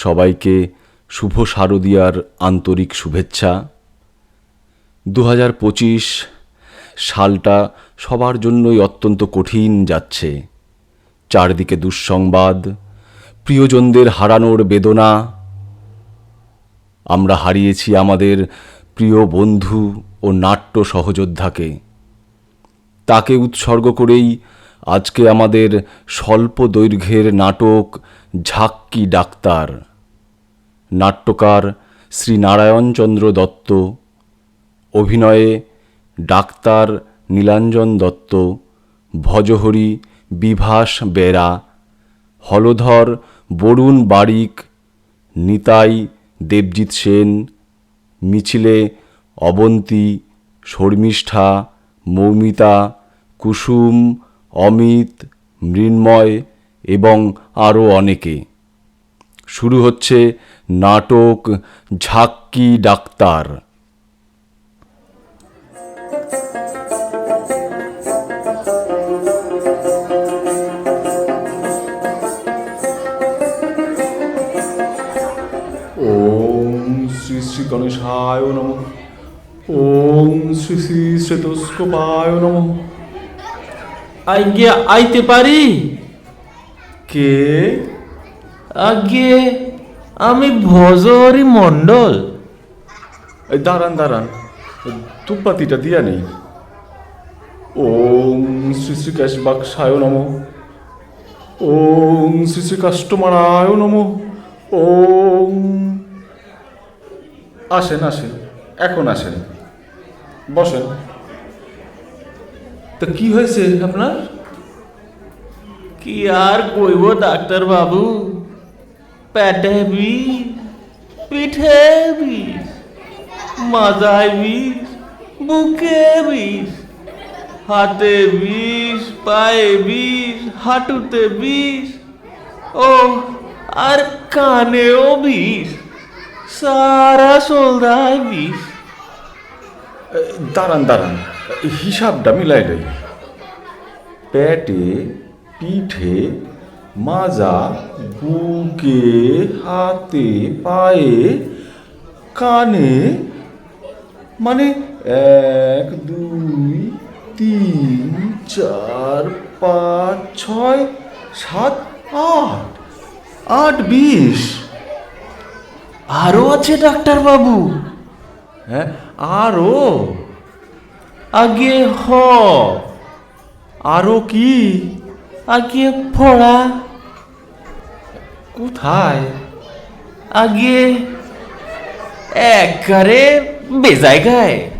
সবাইকে শুভ শারদিয়ার আন্তরিক শুভেচ্ছা। দু হাজার পঁচিশ সালটা সবার জন্যই অত্যন্ত কঠিন যাচ্ছে। চারদিকে দুঃসংবাদ, প্রিয়জনদের হারানোর বেদনা। আমরা হারিয়েছি আমাদের প্রিয় বন্ধু ও নাট্য সহযোদ্ধাকে। তাকে উৎসর্গ করেই আজকে আমাদের স্বল্প দৈর্ঘ্যের নাটক ঝাক্কি ডাক্তার। নাট্যকার শ্রী নারায়ণচন্দ্র দত্ত। অভিনয়ে ডাক্তার নীলাঞ্জন দত্ত। ভজহরি বিভাস বেরা। হলধর বরুণ বারিক। নিতাই দেবজিৎ সেন। মিছিলে অবন্তী, শর্মিষ্ঠা, মৌমিতা, কুসুম, অমিত, মৃন্ময় এবং আরও অনেকে। শুরু হচ্ছে নাটক ঝাক্কি ডাক্তার। ওম শ্রী শ্রী গণেশায় নম। ওম শ্রী শ্রী শ্রেতস্কোপায় নম। আজ্ঞে আইতে পারি? কে? আজ্ঞে আমি ভজহরি মণ্ডল। দাঁড়ান দাঁড়ান। তুপাতিটা দিয়া নেই ওম শ্রী শ্রী কেশবাক্সায় নম। ওম শ্রী শ্রী কাষ্টমারায় নম। ওম। আসেন আসেন। এখন আসেন। বসেন। তা কি হয়েছে আপনার? কি আর কইব ডাক্তার বাবু পেটে বিষ পিঠে বিষ মাথায় বিষ বুকে বিষ হাতে বিষ পায়ে বিষ হাঁটুতে বিষ ও আর কানেও বিষ সারা সলদায় বিষ দাঁড়ান দাঁড়ান, হিসাবটা মিলাই লই পেটে, পিঠে মাজা বুকে, হাতে, পায়ে, কানে মানে এক, দুই, তিন, চার, পাঁচ, ছয়, সাত, আট আট, বিশ। আরও আছে ডাক্তার বাবু হ্যাঁ আরও আগে হ। আরও কি? আগে ফড়া কোথায়? আগে একবারে বেজায়গায়।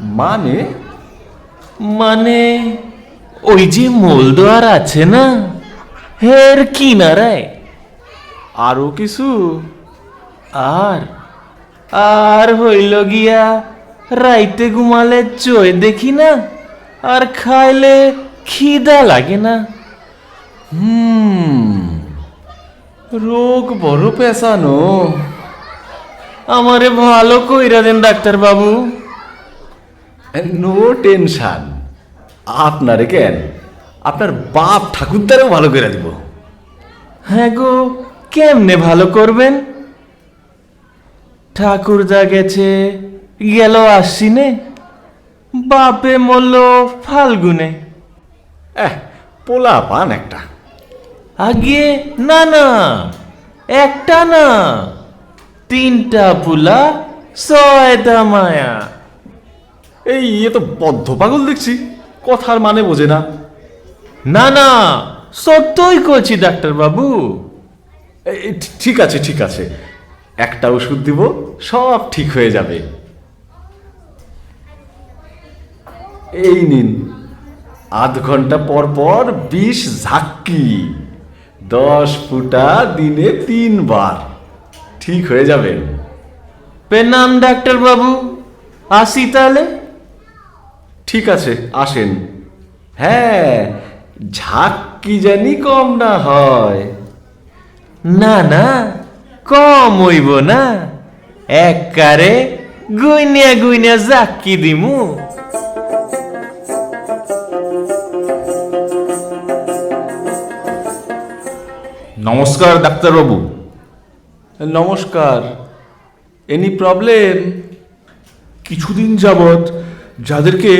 মানে? মানে ওই যে মোলদোয়ার আছে না? হের কিনারায়। আরও কিছু? আর আর হইল গিয়া রাইতে ঘুমালে চই দেখি না? আর খাইলে খিদা লাগে না? হুম রোগ বড় পেশানো আমারে ভালো কইরা দেন ডাক্তার বাবু নো টেনশন। আপনারে কেন? আপনার বাপ ঠাকুরদারেও ভালো করে দিব। হ্যাঁ গো কেমনে ভালো করবেন? ঠাকুর যা গেছে গেল আশ্বিনে। বাপে মরল ফাল্গুনে। এহ পোলা পান একটা। আগে না না একটা না। তিনটা পুলা ছয়টা মায়া। এই ইয়ে তো বদ্ধ পাগল দেখছি কথার মানে বোঝে না। না না সত্যই করছি ডাক্তার বাবু। এই, এই, ঠি- ঠিক আছে ঠিক আছে। একটা ওষুধ দিব সব ঠিক হয়ে যাবে। এই নিন। আধ ঘণ্টা পর পর বিষ ঝাক্কি। দশ ফুটা দিনে তিনবার। ঠিক হয়ে যাবেন পেনাম ডাক্তার বাবু আসি তাহলে? ঠিক আছে আসেন। হ্যাঁ ঝাক্কি জানি কম না হয়। না না কম হইব না। এককারে গুইনিয়া গুইনিয়া জাক্কি দিমু। নমস্কার ডাক্তারবাবু। নমস্কার। এনি প্রবলেম কিছুদিন যাবৎ যাদেরকে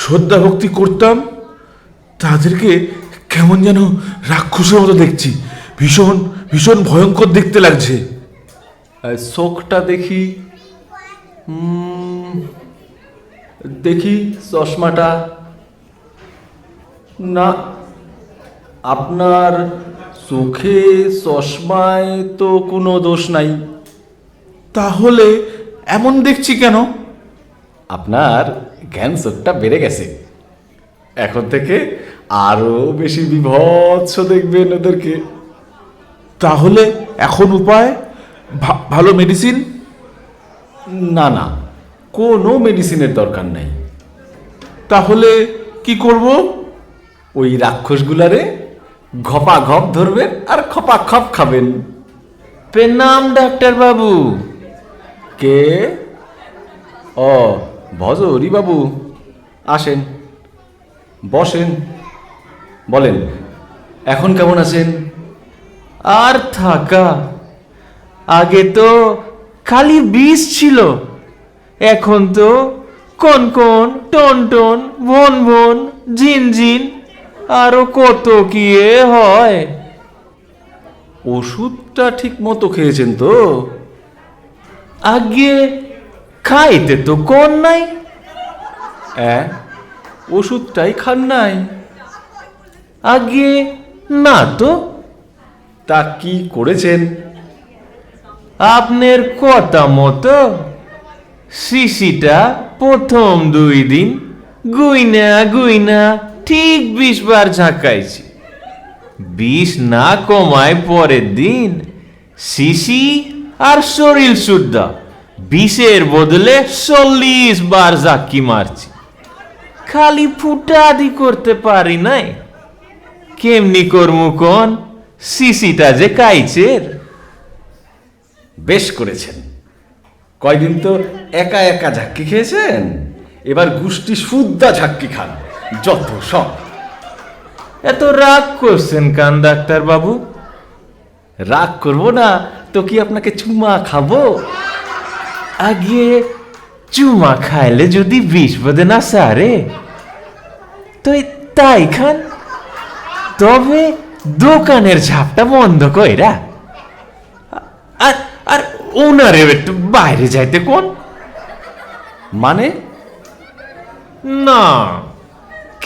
শ্রদ্ধা ভক্তি করতাম তাদেরকে কেমন যেন রাক্ষসের মতো দেখছি। ভীষণ ভীষণ ভয়ঙ্কর দেখতে লাগছে। শোকটা দেখি দেখি চশমাটা। না আপনার চোখে চশমায় তো কোনো দোষ নাই। তাহলে এমন দেখছি কেন? আপনার জ্ঞান চোখটা বেড়ে গেছে। এখন থেকে আরও বেশি বিভৎস দেখবেন ওদেরকে। তাহলে এখন উপায়? ভালো মেডিসিন না না কোনো মেডিসিনের দরকার নেই। তাহলে কি করব? ওই রাক্ষসগুলারে ঘপা ঘপ ধরবেন আর খপা খপ খাবেন। প্রণাম ডাক্তার বাবু। কে? ও ভজরি বাবু। আসেন। বসেন। বলেন এখন কেমন আছেন? আর থাকা। আগে তো খালি বিষ ছিল। এখন তো কোন কোন টন টন ভন ভন ঝিন ঝিন আরও কত কি এ হয়? ওষুধটা ঠিক মতো খেয়েছেন তো? আগে খাইতে তো কোন নাই। হ্যাঁ ওষুধটাই খান নাই। আগে না তো। তা কি করেছেন? আপনার কথা মতো শিশিটা প্রথম দুই দিন গুইনা গুইনা ঠিক বিশ বার ঝাঁকাইছি। বিষ না কমায় পরের দিন শিশি আর শরীর শুদ্ধা। বিষের বদলে চল্লিশ বার ঝাঁকি মারছি। খালি ফুটাদি করতে পারি নাই। কেমনি করমু কোন? শিশিটা যে কাইছের বেশ করেছেন। কয়দিন তো একা একা ঝাক্কি খেয়েছেন? এবার গুষ্টি শুদ্ধা ঝাক্কি খান। যত সব। এত রাগ করছেন কান ডাক্তার বাবু? রাগ করব না, তো কি আপনাকে চুমা খাব? আগে চুমা খাইলে যদি বিষ বোধে না সারে, তো তাই খান। তবে দোকানের ঝাপটা বন্ধ কইরা। আর আর ওনারে একটু বাইরে যাইতে কোন? মানে? না।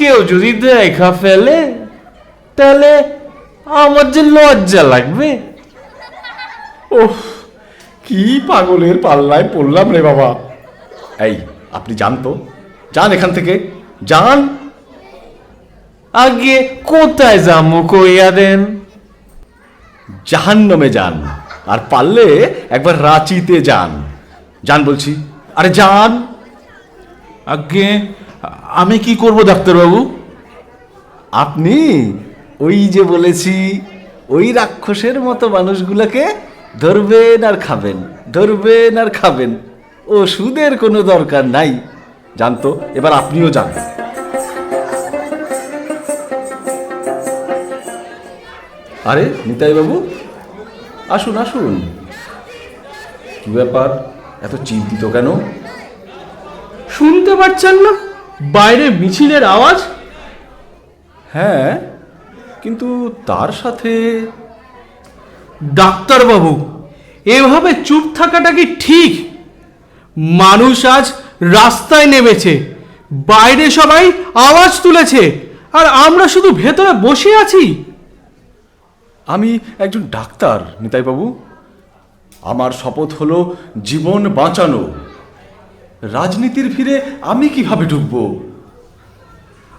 কেউ যদি দেখা ফেলে তাহলে আমার যে লজ্জা লাগবে। ওহ কি পাগলের পাল্লায় পড়লাম রে বাবা। এই আপনি যান তো। যান এখান থেকে। যান। আগে কোথায় যামু কইয়া দেন? জাহান্নামে যান। আর পারলে একবার রাঁচিতে যান। যান বলছি। আরে যান। আগে আমি কি করব ডাক্তারবাবু? আপনি ওই যে বলেছি ওই রাক্ষসের মতো মানুষগুলোকে ধরবেন আর খাবেন ধরবেন আর খাবেন। ওষুধের কোনো দরকার নাই। জানতো এবার আপনিও যান। আরে নিতাই বাবু আসুন আসুন। কি ব্যাপার এত চিন্তিত কেন? শুনতে পাচ্ছেন না? বাইরে মিছিলের আওয়াজ? হ্যাঁ কিন্তু তার সাথে ডাক্তারবাবু এভাবে চুপ থাকাটা কি ঠিক? মানুষ আজ রাস্তায় নেমেছে বাইরে সবাই আওয়াজ তুলেছে আর আমরা শুধু ভেতরে বসে আছি। আমি একজন ডাক্তার নিতাই বাবু আমার শপথ হলো জীবন বাঁচানো। রাজনীতির ফিরে আমি কীভাবে ঢুকবো?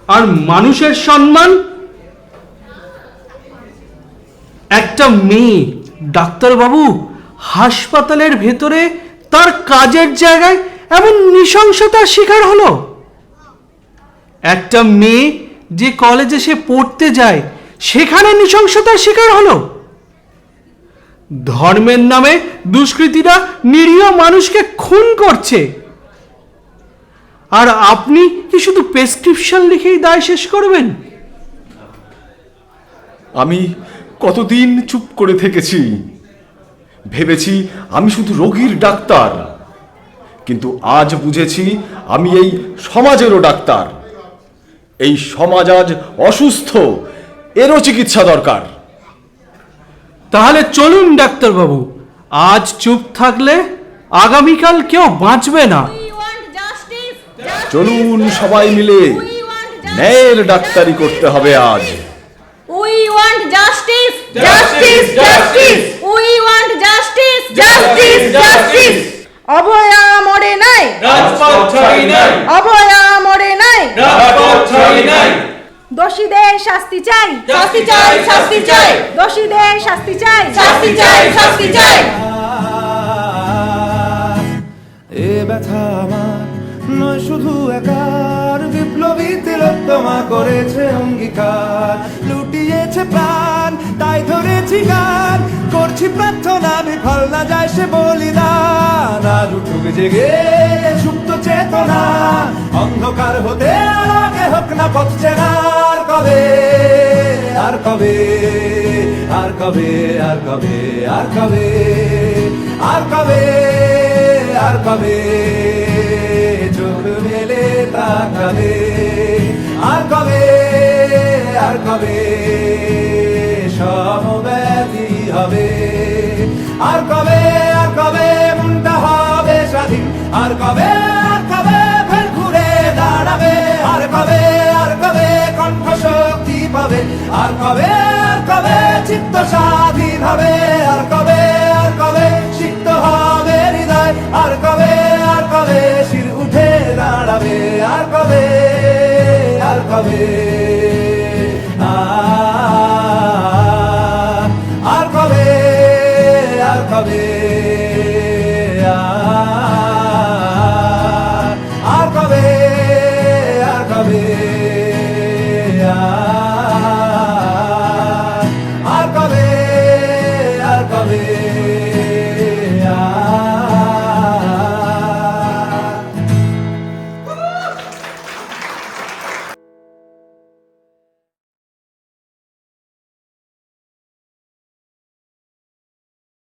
আর মানুষের সম্মান? একটা মেয়ে ডাক্তারবাবু হাসপাতালের ভেতরে তার কাজের জায়গায় এমন নৃশংসতার শিকার হলো। একটা মেয়ে যে কলেজে সে পড়তে যায়, সেখানে নৃশংসতার শিকার হলো। ধর্মের নামে দুষ্কৃতীরা নিরীহ মানুষকে খুন করছে। আর আপনি কি শুধু প্রেসক্রিপশন লিখেই দায় শেষ করবেন? আমি কতদিন চুপ করে থেকেছি। ভেবেছি আমি শুধু রোগীর ডাক্তার। কিন্তু আজ বুঝেছি আমি এই সমাজেরও ডাক্তার। এই সমাজ আজ অসুস্থ এরও চিকিৎসা দরকার। তাহলে চলুন ডাক্তারবাবু আজ চুপ থাকলে আগামীকাল কেউ বাঁচবে না. চলুন সবাই মিলে ন্যায়ের ডাক্তারি করতে হবে আজ We want justice. Justice. Justice. We want justice. Justice. Justice. অভয়া মরে নাই অভয়া মরে নাই দোষীদের শাস্তি চাই শাস্তি চাই শাস্তি চাই দোষীদের শাস্তি চাই শাস্তি চাই শাস্তি চাই এ ব্যথা শুধু একার বিপ্লবী তিলোত্তমা করেছে অঙ্গীকার। লুটিয়েছে প্রাণ, তাই ধরেছি গান। করছি প্রার্থনা, বিফল না যায় সে বলিদান। আর উঠুক জেগে সুপ্ত চেতনা, অন্ধকার হতে আগে হোক না পথ চেনার। কবে? আর কবে? আর কবে? আর কবে? আর কবে? আর কবে? আর কবে? চোখ তাকাবে। আর কবে আর কবে সমব্যাধি হবে? আর কবে আর কবে মনটা হবে স্বাধীন? আর কবে আর কবে ফের ঘুরে দাঁড়াবে? আর কবে আর কবে কণ্ঠ শক্তি পাবে? আর কবে আর কবে চিত্ত স্বাধীন হবে?